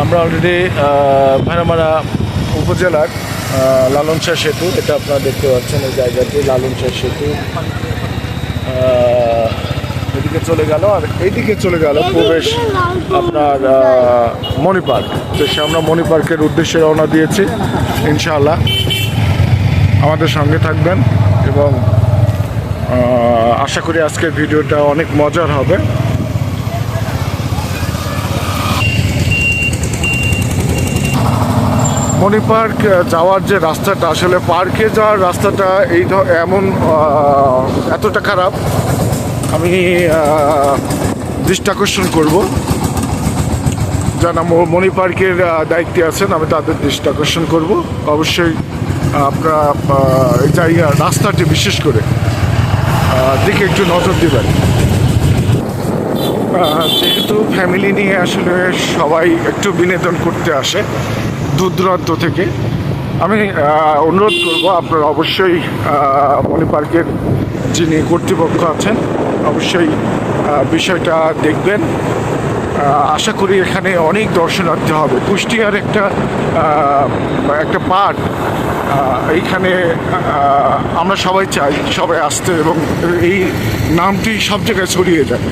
আমরা অলরেডি ভেড়ামারা উপজেলার আহ, লালন শাহ সেতু এটা আপনারা দেখতে পাচ্ছেন এই জায়গাটি লালন শাহ সেতু এদিকে চলে গেল আর এইদিকে চলে গেল প্রবেশ আপনার মণি পার্ক। তো সে আমরা মণি পার্কের উদ্দেশ্যে রওনা দিয়েছি ইনশাআল্লাহ। আমাদের সঙ্গে থাকবেন এবং আশা করি আজকের ভিডিওটা অনেক মজার হবে। মণি পার্ক যাওয়ার যে রাস্তাটা, আসলে পার্কে যাওয়ার রাস্তাটা এই এমন এতটা খারাপ। আমি দৃষ্টি আকর্ষণ করব। যারা মণি পার্কের দায়িত্বে আছেন, আমি তাদের দৃষ্টি আকর্ষণ করব। অবশ্যই আপনারা এই জায়গা, রাস্তাটি বিশেষ করে দিকে একটু নজর দেবেন। যেহেতু ফ্যামিলি নিয়ে আসলে সবাই একটু বিনোদন করতে আসে দূর দূরান্ত থেকে আমি অনুরোধ করব, আপনারা অবশ্যই মণি পার্কের যিনি কর্তৃপক্ষ আছেন, অবশ্যই বিষয়টা দেখবেন। আশা করি এখানে অনেক দর্শনার্থী হবে। কুষ্টিয়ার একটা একটা পার্ক এইখানে আমরা সবাই চাই, সবাই আসতে এবং এই নামটি সব জায়গায় ছড়িয়ে যায়।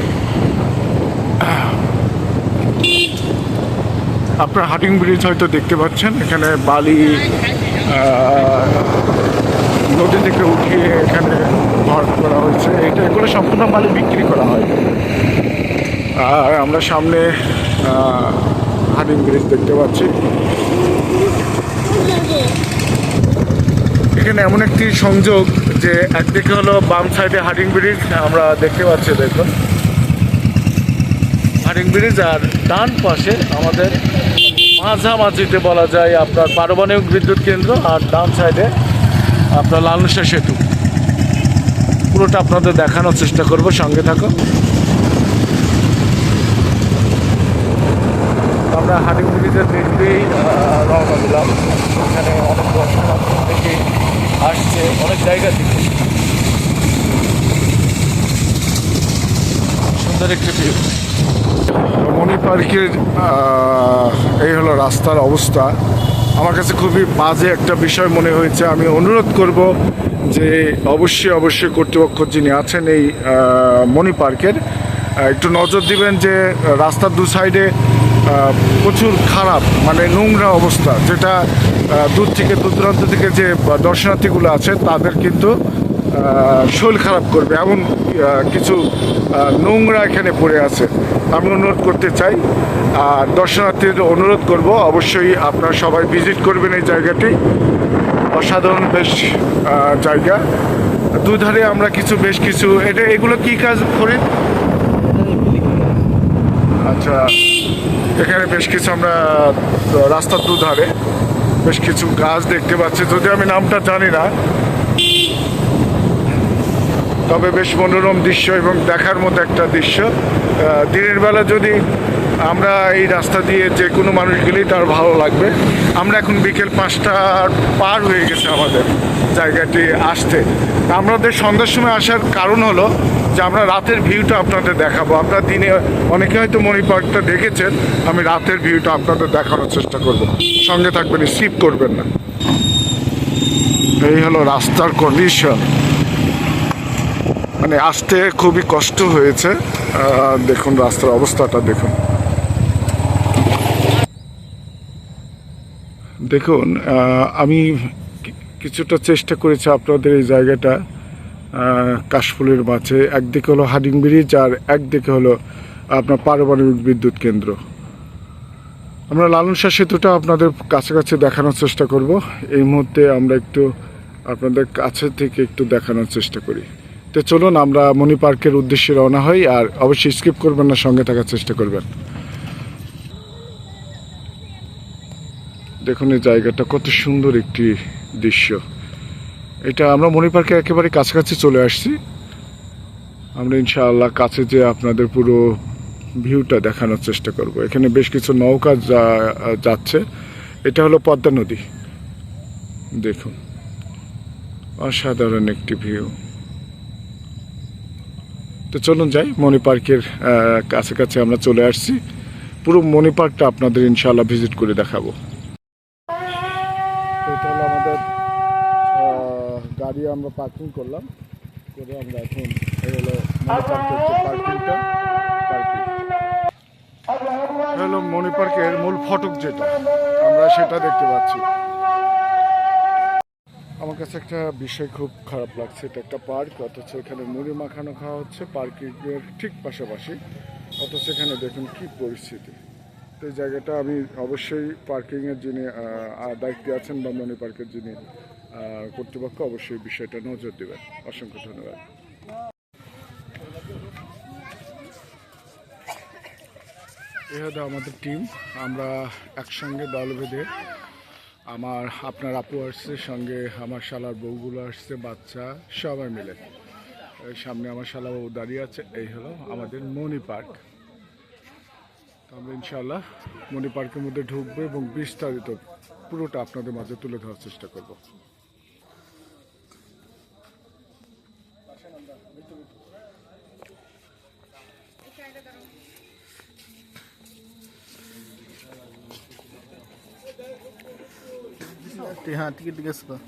আপনার হাটিং ব্রিজ হয়তো দেখতে পাচ্ছেন। এখানে বালি নদী থেকে উঠিয়ে এখানে ভর করা হয়েছে। এটা এগুলো সম্পূর্ণ বালি বিক্রি করা হয়। আর আমরা সামনে হাটিং ব্রিজ দেখতে পাচ্ছি। এখানে এমন একটি সংযোগ যে একদিকে হলো বাম সাইডে হাটিং ব্রিজ, আমরা দেখতে পাচ্ছি, দেখুন। হাটিং ব্রিজ আর ডান পাশে আমাদের মাঝামাঝিতে বলা যায় আপনার পারমাণবিক বিদ্যুৎ কেন্দ্র আর ডান সাইডে আপনার লালনসা সেতু। পুরোটা আপনাদের দেখানোর চেষ্টা করব, সঙ্গে থাকো আমরা হাটিং ব্রিজের দেখতেই রওনা দিলাম। এখানে অনেক দর্শনার্থী থেকে আসছে, অনেক জায়গা থেকে। সুন্দর একটি ভিউ। মণি পার্কের এই হলো রাস্তার অবস্থা। আমার কাছে খুবই বাজে একটা বিষয় মনে হয়েছে। আমি অনুরোধ করব যে অবশ্যই অবশ্যই কর্তৃপক্ষ যিনি আছেন এই মণি পার্কের একটু নজর দিবেন যে রাস্তার দু সাইডে প্রচুর খারাপ মানে নোংরা অবস্থা, যেটা দূর থেকে দূর দূরান্ত থেকে যে দর্শনার্থীগুলো আছে, তাদের কিন্তু শরীর খারাপ করবে, এমন কিছু নোংরা এখানে পড়ে আছে। আমি অনুরোধ করতে চাই, আর দর্শনার্থীদের অনুরোধ করব, অবশ্যই আপনারা সবাই ভিজিট করবেন এই জায়গাটি। অসাধারণ বেশ জায়গা। দুধারে আমরা কিছু, বেশ কিছু, এটা, এগুলো কি কাজ করি? আচ্ছা এখানে বেশ কিছু আমরা, রাস্তার দুধারে বেশ কিছু গাছ দেখতে পাচ্ছি। যদি আমি নামটা জানি না তবে বেশ মনোরম দৃশ্য এবং দেখার মতো একটা দৃশ্য। দিনের বেলা যদি আমরা এই রাস্তা দিয়ে যে কোনো মানুষ গেলেই তার ভালো লাগবে। আমরা এখন বিকেল পাঁচটা পার হয়ে গেছে আমাদের জায়গাটি আসতে। আমাদের সন্ধ্যার সময় আসার কারণ হলো যে আমরা রাতের ভিউটা আপনাদের দেখাবো। আপনারা দিনে অনেকে হয়তো মণি পার্কটা দেখেছেন, আমি রাতের ভিউটা আপনাদের দেখানোর চেষ্টা করব। সঙ্গে থাকবেন, স্কিপ করবেন না। এই হলো রাস্তার কন্ডিশন মানে আসতে খুবই কষ্ট হয়েছে। দেখুন রাস্তার অবস্থাটা, দেখুন। দেখুন আমি কিছুটা চেষ্টা করেছি আপনাদের এই জায়গাটা কাশফুলের মাঝে। একদিকে হলো হাডিং ব্রিজ আর একদিকে হলো আপনার পারমাণবিক বিদ্যুৎ কেন্দ্র। আমরা লালন শাহ সেতুটা আপনাদের কাছাকাছি দেখানোর চেষ্টা করব। এই মুহূর্তে আমরা একটু আপনাদের কাছে থেকে একটু দেখানোর চেষ্টা করি। তো চলুন, আমরা মণি পার্কের উদ্দেশ্যে রওনা হই আর অবশ্যই স্কিপ করবেন না, সঙ্গে থাকার চেষ্টা করবেন। দেখুন এই জায়গাটা কত সুন্দর একটি দৃশ্য। এটা আমরা মণি পার্কের একেবারে কাছাকাছি চলে আসছি। আমরা ইনশাআল্লাহ কাছে যে আপনাদের পুরো ভিউটা দেখানোর চেষ্টা করব। এখানে বেশ কিছু নৌকা যাচ্ছে। এটা হলো পদ্মা নদী। দেখুন, অসাধারণ একটি ভিউ। তো চলুন যাই, মণি পার্কের কাছাকাছি আমরা চলে আসছি। পুরো মনি পার্কটা আপনাদের ইনশাআল্লাহ ভিজিট করে দেখাবো। এটা হলো আমাদের গাড়ি আমরা পার্কিং করলাম। করে আমরা এখন এই হলো পার্কিংটা মনি পার্কের মূল ফটক যেটা, আমরা সেটা দেখতে পাচ্ছি। আমার কাছে একটা বিষয় খুব খারাপ লাগছে। এটা একটা পার্ক, অথচ এখানে মুড়ি মাখানো খাওয়া হচ্ছে পার্কিংয়ের ঠিক পাশাপাশি। অথচ এখানে দেখুন কি পরিস্থিতি। তো এই জায়গাটা আমি অবশ্যই পার্কিংয়ের যিনি দায়িত্বে আছেন বা মনি পার্কের যিনি কর্তৃপক্ষ অবশ্যই বিষয়টা নজর দেবেন। অসংখ্য ধন্যবাদ। এ আমাদের টিম আমরা একসঙ্গে দল বেঁধে আমার, আপনার আপু আসছে, সঙ্গে আমার শালার বউগুলো আসছে, বাচ্চা, সবাই মিলে। সামনে আমার শালা বউ দাঁড়িয়ে আছে, এই হলো আমাদের মণি পার্ক। তবে ইনশাল্লাহ মণি পার্কের মধ্যে ঢুকবো এবং বিস্তারিত পুরোটা আপনাদের মাঝে তুলে ধরার চেষ্টা করব। টিকিট হ্যাঁ টিকিট জিজ্ঞেস কর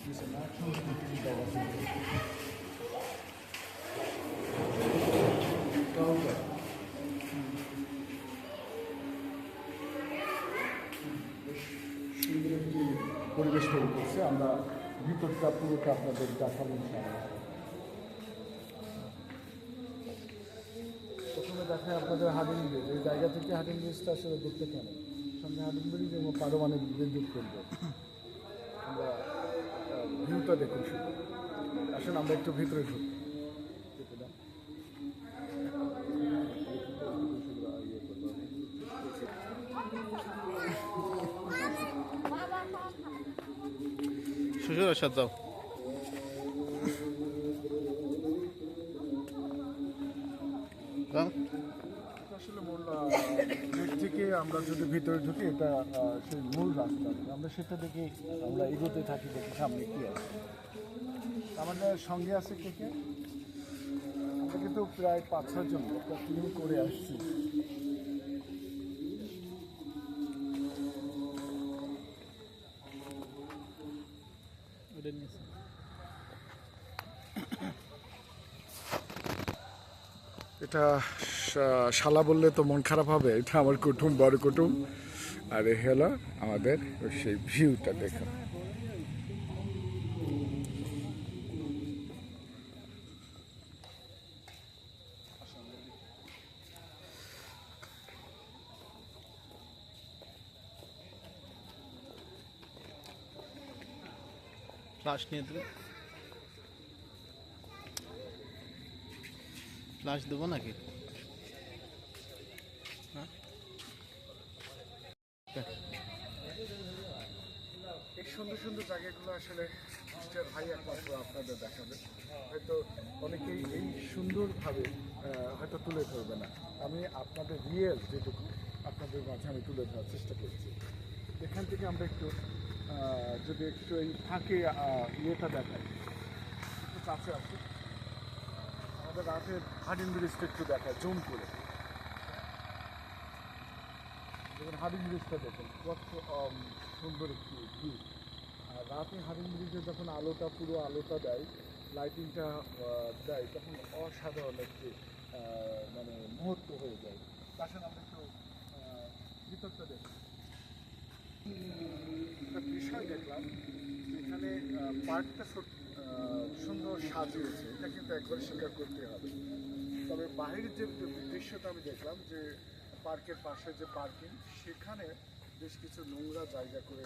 পরিবেশ তৈরি করছে। আমরা ভিতরটা পুরোটা আপনাদের দেখাবো প্রথমে দেখায় আপনাদের হাডিং ব্রিজ। এই জায়গা থেকে হাডিং ব্রিজটা আসলে দেখতে পারে সামনে হাডিং ব্রিজ এবং পারমাণবিক বিদ্যুৎ আমরা ভিউটা দেখুন শুধু আসুন আমরা একটু ভিতরে ঢুকি সুযোগ সাথে যাও। আসলে মূল গেট থেকে আমরা যদি ভিতরে ঢুকি এটা সেই মূল রাস্তা। আমরা সেটা দেখি আমরা এগোতে থাকি, দেখি সামনে কি আছে। আমাদের সঙ্গে আছে কে কে? আমরা কিন্তু প্রায় পাঁচ ছজন টিম করে আসছি। এটা শালা বললে তো মন খারাপ হবে, এটা আমার কুটুম, বড় কুটুম। আর এ হলো আমাদের সেই ভিউটা দেখো। ফ্লাশ নিয়ে দেবে ফ্লাশ দেবো নাকি? সুন্দর জায়গাগুলো আসলে মিস্টার ভাই একমাত্র আপনাদের দেখাবে। হয়তো অনেকেই এই সুন্দরভাবে হয়তো তুলে ধরবে না। আমি আপনাদের রিয়েল যেটুকু আপনাদের মাঝে আমি তুলে ধরার চেষ্টা করছি। এখান থেকে আমরা একটু যদি একটু এই ফাঁকে ইয়েটা দেখাই। একটু কাছে আসি। আমাদের রাতের হাডিন ব্রিজটা একটু দেখায় জুম করে দেখুন হাডিং ব্রিজটা দেখুন, কত সুন্দর একটি ভিউ রাতে হাডিং ব্রিজে যখন আলোটা পুরো আলোটা দেয় লাইটিংটা দেয়, তখন অসাধারণ একটি মানে মুহূর্ত হয়ে যায়। তাছাড়া আমরা একটু ভিতরটা দেখি। একটা বিষয় দেখলাম, এখানে পার্কটা সুন্দর সাজিয়েছে। এটা কিন্তু একবার স্বীকার করতে হবে। তবে বাইরের যে দৃশ্যটা আমি দেখলাম, যে পার্কের পাশে যে পার্কিং, সেখানে বেশ কিছু নোংরা জায়গা করে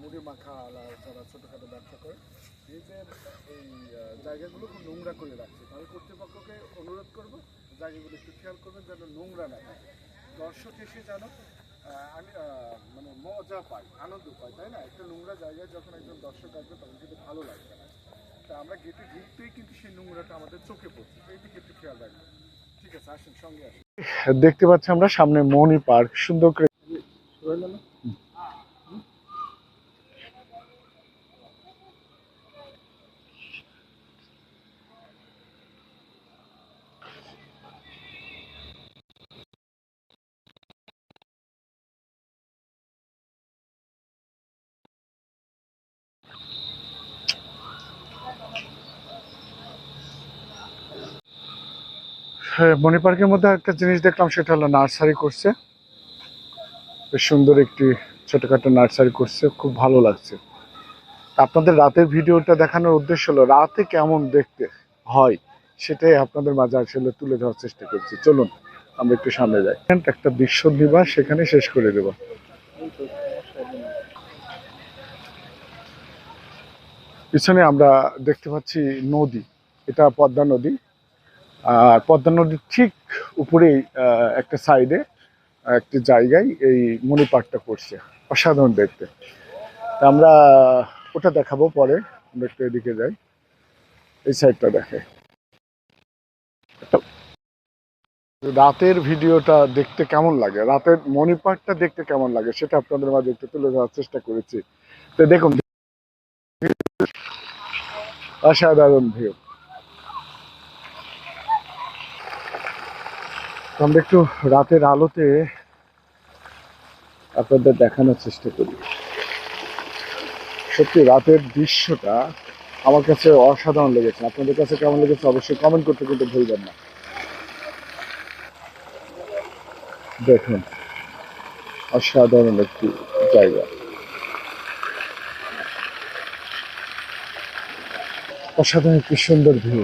মুড়ি মাখা আলা যারা ছোটোখাটো ব্যবসা করে যে এই জায়গাগুলো খুব নোংরা করে রাখছে। তাহলে কর্তৃপক্ষকে অনুরোধ করব, জায়গাগুলো একটু খেয়াল করবেন যেন নোংরা না থাকে। দর্শক এসে যেন আমি মানে মজা পাই আনন্দ পাই তাই না? একটা নোংরা জায়গায় যখন একজন দর্শক আসবে, তখন কিন্তু ভালো লাগবে না। তা আমরা গেটে ঢুকতেই কিন্তু সেই নোংরাটা আমাদের চোখে পড়ছে। এই দিকে একটু খেয়াল রাখবেন। ঠিক আছে, আসেন, সঙ্গে আসেন। দেখতে পাচ্ছি আমরা সামনে মনি পার্ক সুন্দর করে হ্যাঁ না পার্কের মধ্যে একটা জিনিস দেখলাম সেটা হলো নার্সারি করছে। বেশ সুন্দর একটি ছোটখাটো নার্সারি করছে, খুব ভালো লাগছে। আপনাদের রাতের ভিডিওটা দেখানোর উদ্দেশ্য হলো, রাতে কেমন দেখতে হয় সেটাই আপনাদের মাঝে আসলে তুলে ধরার চেষ্টা করছি। চলুন, আমরা একটু সামনে যাই। একটা দৃশ্য দিবা সেখানে শেষ করে দেব। পিছনে আমরা দেখতে পাচ্ছি নদী, এটা পদ্মা নদী। আর পদ্মা নদীর ঠিক উপরেই একটা সাইডে একটি জায়গায় এই মণি পার্কটা করছে, অসাধারণ দেখতে। তা আমরা ওটা দেখাবো পরে, আমরা একটু এদিকে যাই। এই সাইডটা দেখে। রাতের ভিডিওটা দেখতে কেমন লাগে? রাতের মণি পার্কটা দেখতে কেমন লাগে? সেটা আপনাদের মাঝে একটু তুলে ধরার চেষ্টা করেছি। তো দেখুন, অসাধারণ ভিউ আমরা একটু রাতের আলোতে আপনাদের দেখানোর চেষ্টা করি। সত্যি রাতের দৃশ্যটা আমার কাছে অসাধারণ লেগেছে। আপনাদের কাছে কেমন লেগেছে অবশ্যই কমেন্ট করতে কিন্তু ভুলবেন না। দেখুন, অসাধারণ একটি জায়গা। অসাধারণ একটি সুন্দর ভিউ।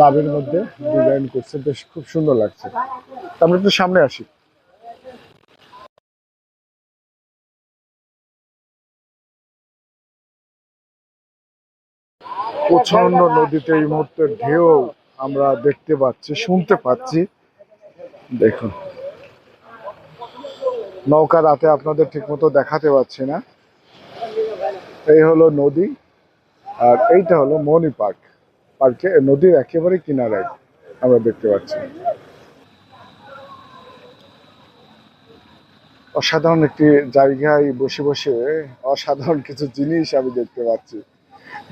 লাভের মধ্যে ডিজাইন করছে, বেশ খুব সুন্দর লাগছে। আমরা একটু সামনে আসি। প্রচণ্ড নদীতে এই মুহূর্তে ঢেউ আমরা দেখতে পাচ্ছি, শুনতে পাচ্ছি। দেখুন। নৌকা রাতে আপনাদের ঠিকমতো দেখাতে পাচ্ছি না। এই হলো নদী। আর এইটা হলো মনি পার্ক। পার্কে নদীর একেবারে কিনারায় আমরা দেখতে পাচ্ছি। অসাধারণ একটি জায়গায় বসে বসে অসাধারণ কিছু জিনিস আমি দেখতে পাচ্ছি,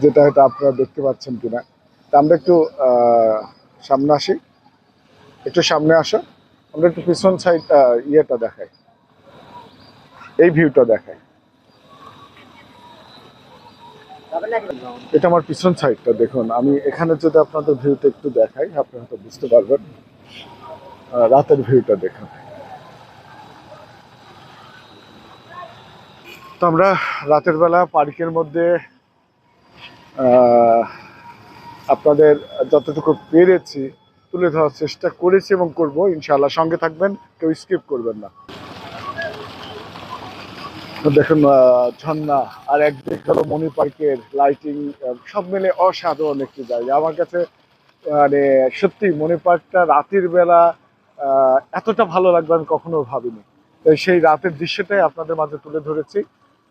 যেটা হয়তো আপনারা দেখতে পাচ্ছেন কিনা। তা আমরা একটু সামনে আসি। একটু সামনে আসো। আমরা একটু পিছন সাইড ইয়েটা দেখাই। এই ভিউটা দেখাই। এটা আমার পিছন সাইডটা, দেখুন। আমি এখানে যদি আপনাদের ভিউটা একটু দেখাই, আপনি হয়তো বুঝতে পারবেন। রাতের ভিউটা দেখুন। তো আমরা রাতের বেলা পার্কের মধ্যে আপনাদের যতটুকু পেরেছি, তুলে ধরার চেষ্টা করেছি এবং করব। ইনশাআল্লাহ সঙ্গে থাকবেন, কেউ স্কিপ করবেন না। দেখুন ঝর্ণা আর একদিক হলো মণি পার্কের লাইটিং সব মিলে অসাধারণ একটি জায়গা। আমার কাছে মানে সত্যি মণি পার্কটা রাতের বেলা এতটা ভালো লাগবে আমি কখনো ভাবিনি। সেই রাতের দৃশ্যটাই আপনাদের মাঝে তুলে ধরেছি।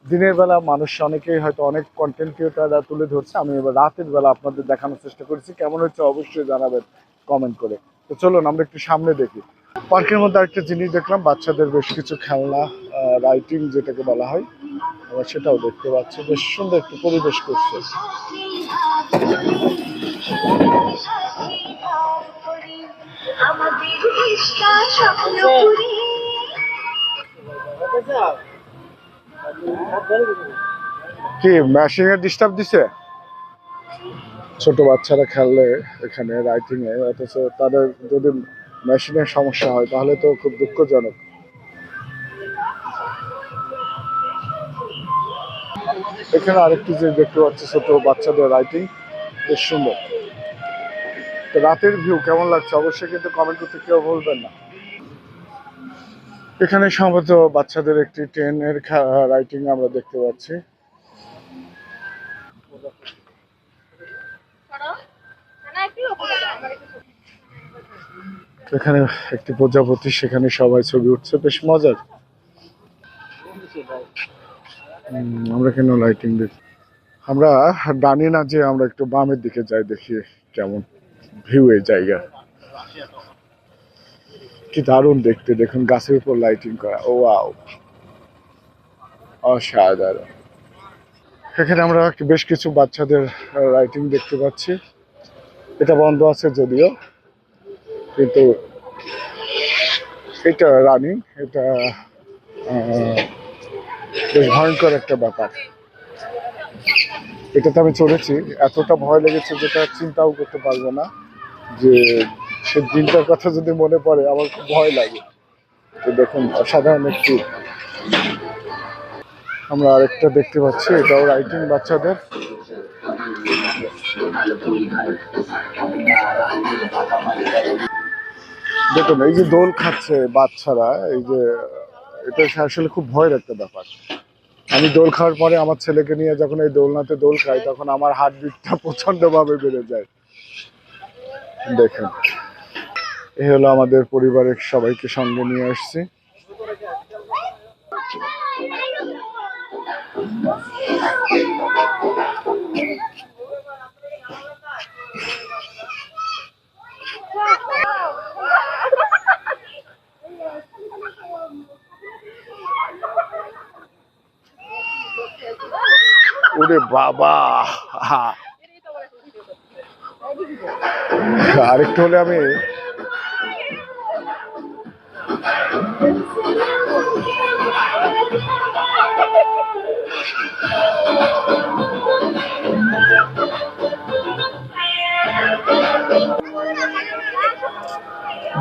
দিনের বেলা মানুষ অনেকেই হয়তো অনেক কন্টেন্ট ক্রিয়েটাররা তুলে ধরছে। আমি এবার রাতের বেলা আপনাদের দেখানোর চেষ্টা করেছি। কেমন হচ্ছে অবশ্যই জানাবেন কমেন্ট করে। তো চলুন, আমরা একটু সামনে দেখি। পার্কের মধ্যে আরেকটা জিনিস দেখলাম, বাচ্চাদের বেশ কিছু খেলনা। রাইটিং যেটাকে বলা হয়, আমরা সেটাও দেখতে পাচ্ছি। বেশ সুন্দর একটু পরিবেশ করছে। কি ম্যাশিং ডিস্টার্ব দিছে? ছোট বাচ্চারা খেললে এখানে রাইটিং এ, অথচ তাদের যদি মেশিনের সমস্যা হয়, তাহলে তো খুব দুঃখজনক। এখানে আরেকটি যে দেখতে পাচ্ছি, ছোট বাচ্চাদের রাইটিং বেশ সুন্দর। রাতের ভিউ কেমন লাগছে? অবশ্যই কিন্তু কমেন্ট করতে কেউ বলবেন না। এখানে সম্ভবত বাচ্চাদের একটি ট্রেনের রাইটিং আমরা দেখতে পাচ্ছি। এখানে একটি প্রজাপতি, সেখানে সবাই ছবি উঠছে, বেশ মজার। আমরা কেন লাইটিং দেখি আমরা ডানি না যে আমরা একটু বামের দিকে যাই, দেখি কেমন ভিউ এই জায়গা। কি দারুণ দেখতে, দেখুন গাছের উপর লাইটিং করা, ও ওয়াও অসাধারণ। এখানে আমরা বেশ কিছু বাচ্চাদের রাইটিং দেখতে পাচ্ছি। এটা বন্ধ আছে যদিও, কিন্তু এটা রানিং এটা বেশ ভয়ঙ্কর একটা ব্যাপার। এটাতে আমি চলেছি। এতটা ভয় লেগেছে যেটা চিন্তাও করতে পারব না যে সে দিনটার কথা যদি মনে পড়ে, আমার খুব ভয় লাগে। তো দেখুন, অসাধারণ একটি আমরা আরেকটা দেখতে পাচ্ছি, এটাও রাইটিং বাচ্চাদের। দেখুন, এই যে দোল খাচ্ছে বাচ্চারা, এই যে এটা আসলে খুব ভয়ের একটা ব্যাপার। আমি দোল খাওয়ার পরে আমার ছেলেকে নিয়ে যখন এই দোলনাতে দোল খাই, তখন আমার হার্ট বিটটা প্রচণ্ড ভাবে বেড়ে যায়। দেখেন, এ হলো আমাদের পরিবারের সবাইকে সঙ্গে নিয়ে আসছি। ওরে বাবা। আরেকটু হলে আমি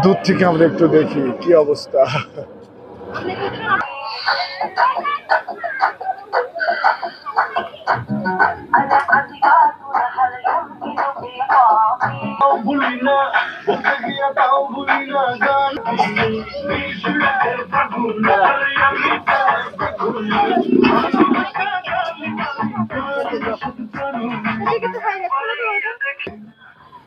দূর থেকে আমরা একটু দেখি কি অবস্থা?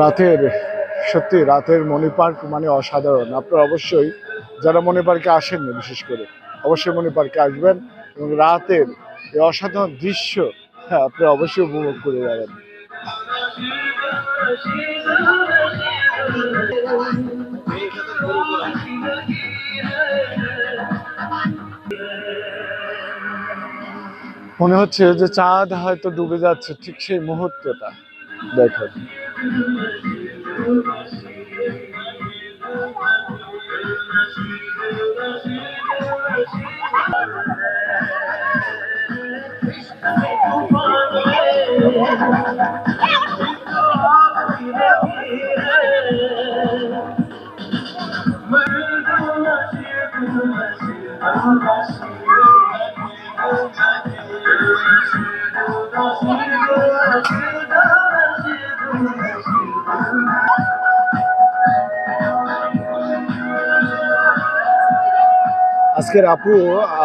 রাতের, সত্যি রাতের মণি পার্ক মানে অসাধারণ। আপনারা অবশ্যই যারা মণি পার্কে আসেননি, বিশেষ করে, অবশ্যই মণি পার্কে আসবেন এবং রাতের এই অসাধারণ দৃশ্য হ্যাঁ আপনারা অবশ্যই উপভোগ করে যাবেন। মনে হচ্ছে যে চাঁদ হয়তো ডুবে যাচ্ছে ঠিক সেই মুহূর্তটা। দেখো আজকের আপু,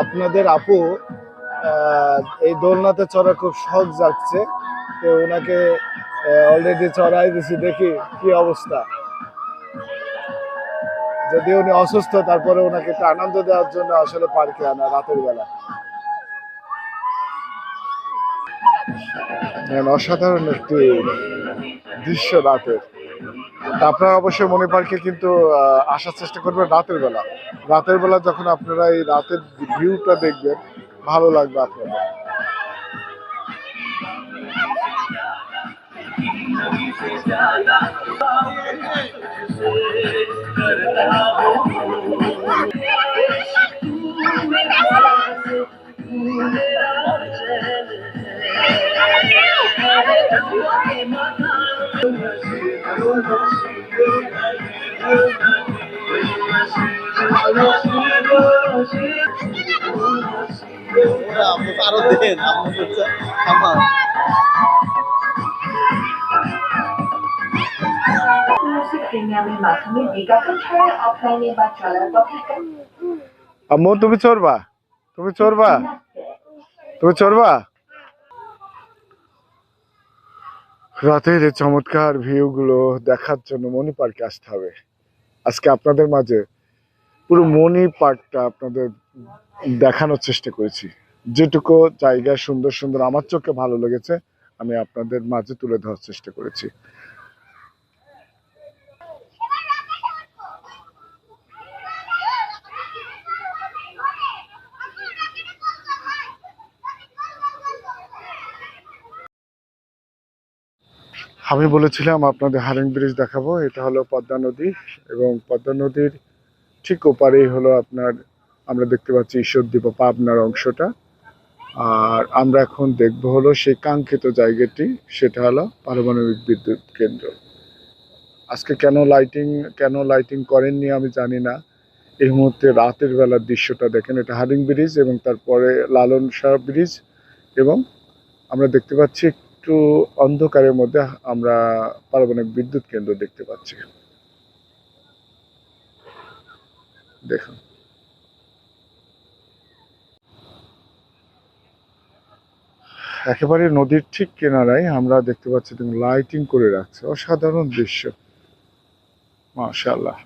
আপনাদের আপু এই দোলনাতে চড়া খুব শখ যাচ্ছে তো ওনাকে অলরেডি চড়াই দিছি, দেখি কি অবস্থা। যদি উনি অসুস্থ, তারপরে ওনাকে একটু আনন্দ দেওয়ার জন্য আসলে পার্কে আনা, রাতের বেলা। অসাধারণ একটি দৃশ্য রাতের। আপনারা অবশ্যই মনে পার্কে কিন্তু আসার চেষ্টা করবেন রাতের বেলা। রাতের বেলা যখন আপনারা এই রাতের ভিউটা দেখবেন, ভালো লাগবে আপনাদের। আরও দেন বা আম্মু তুমি চড়বা। তুমি চড়বা। তুমি রাতের এই চমৎকার ভিউগুলো দেখার জন্য মণি পার্কে আসতে হবে। আজকে আপনাদের মাঝে পুরো মণি পার্কটা আপনাদের দেখানোর চেষ্টা করেছি। যেটুকু জায়গা সুন্দর সুন্দর আমার চোখে ভালো লেগেছে, আমি আপনাদের মাঝে তুলে ধরার চেষ্টা করেছি। আমি বলেছিলাম আপনাদের হারিং ব্রিজ দেখাবো, এটা হলো পদ্মা নদী এবং পদ্মা নদীর ঠিক ওপারেই হলো আপনার, আমরা দেখতে পাচ্ছি ঈশ্বরদীপ ও পাবনার অংশটা। আর আমরা এখন দেখব হলো সেই কাঙ্ক্ষিত জায়গাটি, সেটা হলো পারমাণবিক বিদ্যুৎ কেন্দ্র। আজকে কেন লাইটিং কেন লাইটিং করেননি আমি জানি না। এই মুহূর্তে রাতের বেলার দৃশ্যটা দেখেন, এটা হারিং ব্রিজ এবং তারপরে লালন শাহ ব্রিজ এবং আমরা দেখতে পাচ্ছি একটু অন্ধকারের মধ্যে আমরা পারমাণবিক বিদ্যুৎ কেন্দ্র দেখতে পাচ্ছি। দেখুন। একেবারে নদীর ঠিক কিনারায় আমরা দেখতে পাচ্ছি দেখুন লাইটিং করে রাখছে। অসাধারণ দৃশ্য। মাশাআল্লাহ।